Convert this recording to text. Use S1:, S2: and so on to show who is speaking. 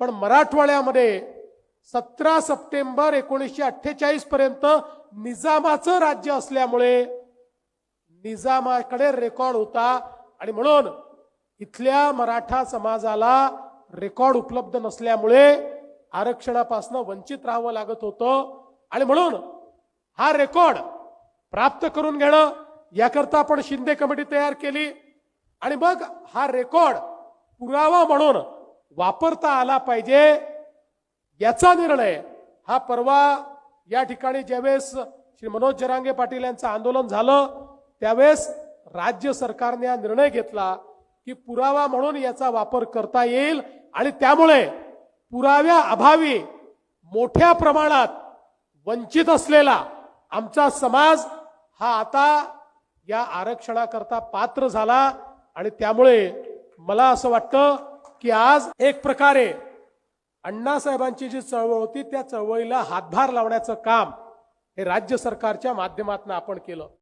S1: पण मराठवाड्यामध्ये सतरा सप्टेंबर एकोणीसशे अठ्ठेचाळीस पर्यंत निजामाचं राज्य असल्यामुळे निजामाकडे रेकॉर्ड होता. आणि म्हणून इथल्या मराठा समाजाला रेकॉर्ड उपलब्ध नसल्यामुळे आरक्षणापासून वंचित राहावं लागत होतं. आणि म्हणून हा रेकॉर्ड प्राप्त करून घेणं याकरता आपण शिंदे कमिटी तयार केली. आणि मग हा रेकॉर्ड पुरावा म्हणून वापरता आला पाहिजे याचा निर्णय हा परवा या ठिकाणी ज्यावेळेस श्री मनोज जरांगे पाटील यांचं आंदोलन झालं त्यावेळेस राज्य सरकारने हा निर्णय घेतला की पुरावा म्हणून याचा वापर करता येईल आणि त्यामुळे पुराव्या अभावी मोठ्या प्रमाणात वंचित असलेला आमचा समाज हा आता या आरक्षणाकरता पात्र झाला आणि त्यामुळे मला असं वाटतं की आज एक प्रकारे अण्णासाहेबांची जी चळवळ होती त्या चळवळीला हातभार लावण्याचं काम हे राज्य सरकारच्या माध्यमातून आपण केलं.